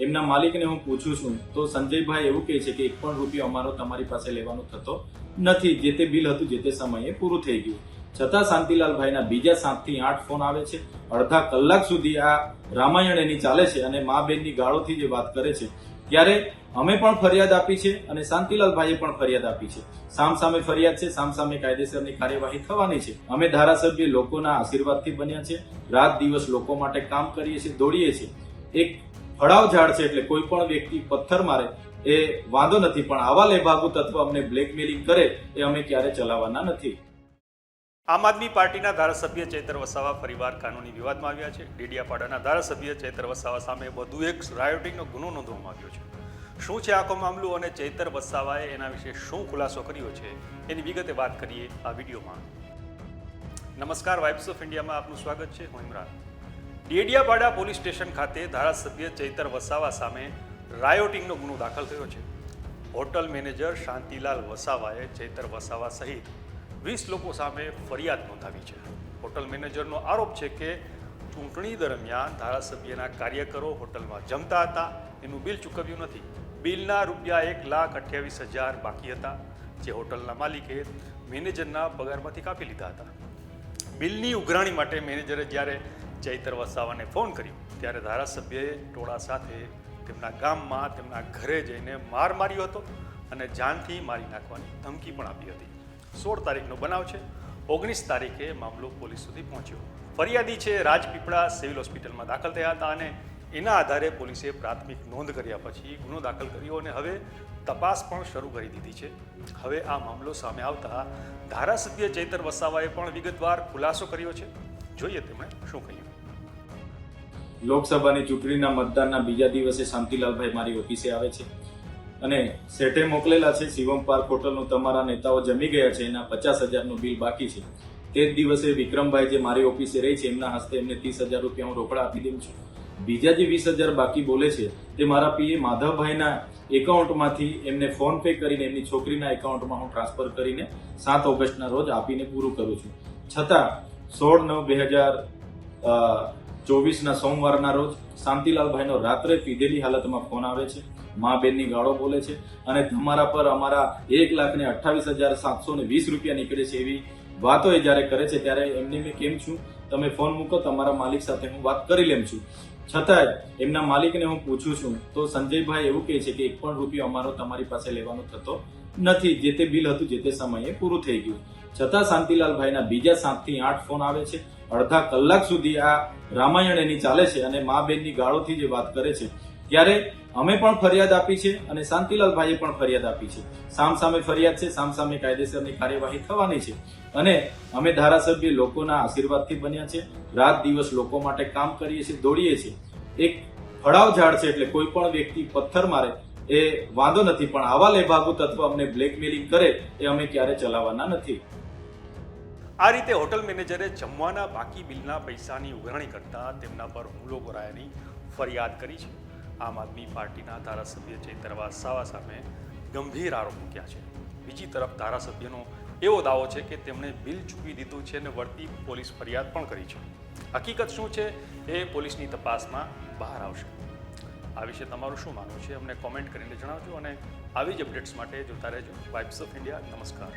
એમના માલિકને હું પૂછું છું, તો સંજયભાઈ એવું કહે છે કે એક પણ રૂપિયો અમારો તમારી પાસે લેવાનો થતો નથી. જે તે બિલ હતું, જે તે સમયે પૂરું થઈ ગયું. છતાં શાંતિલાલભાઈના બીજા સાતથી આઠ ફોન આવે છે. અડધા કલાક સુધી આ રામાયણ એની ચાલે છે અને મા બેનની ગાળોથી જે વાત કરે છે, ત્યારે અમે પણ ફરિયાદ આપી છે અને શાંતિલાલભાઈએ પણ ફરિયાદ આપી છે. સામ સામે ફરિયાદ છે સામ સામે કાયદેસરની કાર્યવાહી થવાની છે. અમે ધારાસભ્ય લોકોના આશીર્વાદથી બન્યા છે. રાત દિવસ લોકો માટે કામ કરીએ છીએ, દોડીએ છીએ. એક ફળાવ ઝાડ છે એટલે કોઈ પણ વ્યક્તિ પથ્થર મારે, એ વાંધો નથી, પણ આવા લેભાગુ તત્વ અમને બ્લેકમેલિંગ કરે, એ અમે ક્યારે ચલાવવાના નથી. આમ આદમી પાર્ટીના ધારાસભ્ય ચૈતર વસાવા ફરીવાર કાનૂની વિવાદમાં આવ્યા છે. ડેડિયાપાડાના ધારાસભ્ય ચૈતર વસાવા સામે વધુ એક રાયોટિંગનો ગુનો નોંધવામાં આવ્યો છે. શું છે આખો મામલો અને ચૈતર વસાવાએ એના વિશે શું ખુલાસો કર્યો છે? એની વિગતે વાત કરીએ આ વિડીયોમાં. નમસ્કાર વાઇબ્સ ઓફ ઇન્ડિયામાં આપનું સ્વાગત છે. હું ઇમરાન. ડેડિયાપાડા પોલીસ સ્ટેશન ખાતે ધારાસભ્ય ચૈતર વસાવા સામે રાયોટિંગનો ગુનો દાખલ થયો છે. હોટલ મેનેજર શાંતિલાલ વસાવાએ ચૈતર વસાવા સહિત વીસ લોકો સામે ફરિયાદ નોંધાવી છે. હોટલ મેનેજરનો આરોપ છે કે ચૂંટણી દરમિયાન ધારાસભ્યના કાર્યકરો હોટલમાં જમતા હતા, એનું બિલ ચૂકવ્યું નથી. બિલના રૂપિયા એક લાખ અઠ્યાવીસ હજાર બાકી હતા, જે હોટલના માલિકે મેનેજરના પગારમાંથી કાપી લીધા હતા. બિલની ઉઘરાણી માટે મેનેજરે જ્યારે ચૈતર વસાવાને ફોન કર્યો. ત્યારે ધારાસભ્યએ ટોળા સાથે તેમના ગામમાં, તેમના ઘરે જઈને માર માર્યો હતો અને જાનથી મારી નાખવાની ધમકી પણ આપી હતી. સોળ તારીખનો બનાવ છે. ઓગણીસ તારીખે મામલો પોલીસ સુધી પહોંચ્યો. ફરિયાદી છે રાજપીપળા સિવિલ હોસ્પિટલમાં દાખલ થયા હતા અને એના આધારે પોલીસે પ્રાથમિક નોંધ કર્યા પછી ગુનો દાખલ કર્યો અને હવે તપાસ પણ શરૂ કરી દીધી છે. હવે આ મામલો સામે આવતા ધારાસભ્ય ચૈતર વસાવાએ પણ વિગતવાર ખુલાસો કર્યો છે. જોઈએ તેમણે શું કહ્યું. લોકસભાની ચૂંટણીના મતદાનના બીજા દિવસે શાંતિલાલભાઈ મારી ઓફિસે આવે છે. અને સેઠે મોકલેલા છે, શિવમ પાર્ક હોટલનું તમારા નેતાઓ જમી ગયા છે, એના પચાસ હજારનું બિલ બાકી છે. તે જ દિવસે વિક્રમભાઈ જે મારી ઓફિસે રહી છે, એમના હસ્તે એમને ત્રીસ હજાર રૂપિયા હું રોકડા આપી દઉં છું. બીજા જે વીસ હજાર બાકી બોલે છે, તે મારા પીએ માધવભાઈના એકાઉન્ટમાંથી એમને ફોન પે કરીને એમની છોકરીના એકાઉન્ટમાં હું ટ્રાન્સફર કરીને સાત ઓગસ્ટના રોજ આપીને પૂરું કરું છું. છતાં સોળ નવ બે હજાર ચોવીસના સોમવારના રોજ શાંતિલાલભાઈનો રાત્રે પીધેલી હાલતમાં ફોન આવે છે. મા બેનની ગાળો બોલે છે અને તમારા પર અમારા એક લાખ ને અઠ્ઠાવીસ હજાર સાતસો ને વીસ રૂપિયા નીકળે છે એવી વાતો એ જ્યારે કરે છે ત્યારે એમને મેં કેમ છું? તમે ફોન મૂકો, તમારા માલિક સાથે હું વાત કરી લેમ છું. છતાંય એમના માલિકને હું પૂછું છું તો સંજયભાઈ એવું કહે છે કે એક પણ રૂપિયો અમારો તમારી પાસે લેવાનો થતો નથી. જે તે બિલ હતું, જે તે સમયે પૂરું થઈ ગયું. છતાં શાંતિલાલભાઈના બીજા સાતથી આઠ ફોન આવે છે. અડધા કલાક સુધી આ રામાયણ એની ચાલે છે અને મા બેનની ગાળોથી જે વાત કરે છે, ત્યારે અમે પણ ફરિયાદ આપી છે અને શાંતિલાલભાઈએ પણ ફરિયાદ આપી છે. સામ સામે ફરિયાદ છે સામ સામે કાયદેસરની કાર્યવાહી થવાની છે અને અમે ધારાસભ્ય લોકોના આશીર્વાદથી બન્યા છે, રાત દિવસ લોકો માટે કામ કરીએ છીએ, દોડીએ છીએ. એક ફળાવ ઝાડ છે એટલે કોઈ પણ વ્યક્તિ પથ્થર મારે એ વાંધો નથી, પણ આવા લેભાગુ તત્વ અમને બ્લેકમેલિંગ કરે એ અમે ક્યારે ચલાવવાના નથી. આ રીતે હોટલ મેનેજરે જમવાના બાકી બિલના પૈસાની ઉઘરાણી કરતા તેમના પર હુમલો કરાયાની ફરિયાદ કરી છે. આમ આદમી પાર્ટીના ધારાસભ્ય ચૈતર વસાવા સામે ગંભીર આરોપ મૂક્યા છે. બીજી તરફ ધારાસભ્યનો એવો દાવો છે કે તેમણે બિલ ચૂકવી દીધું છે અને વળતી પોલીસ ફરિયાદ પણ કરી છે. હકીકત શું છે એ પોલીસની તપાસમાં બહાર આવશે. આ વિશે તમારું શું માનવું છે અમને કોમેન્ટ કરીને જણાવજો અને આવી જ અપડેટ્સ માટે જોતા રહેજો. વાઇબ્સ ઓફ ઇન્ડિયા નમસ્કાર.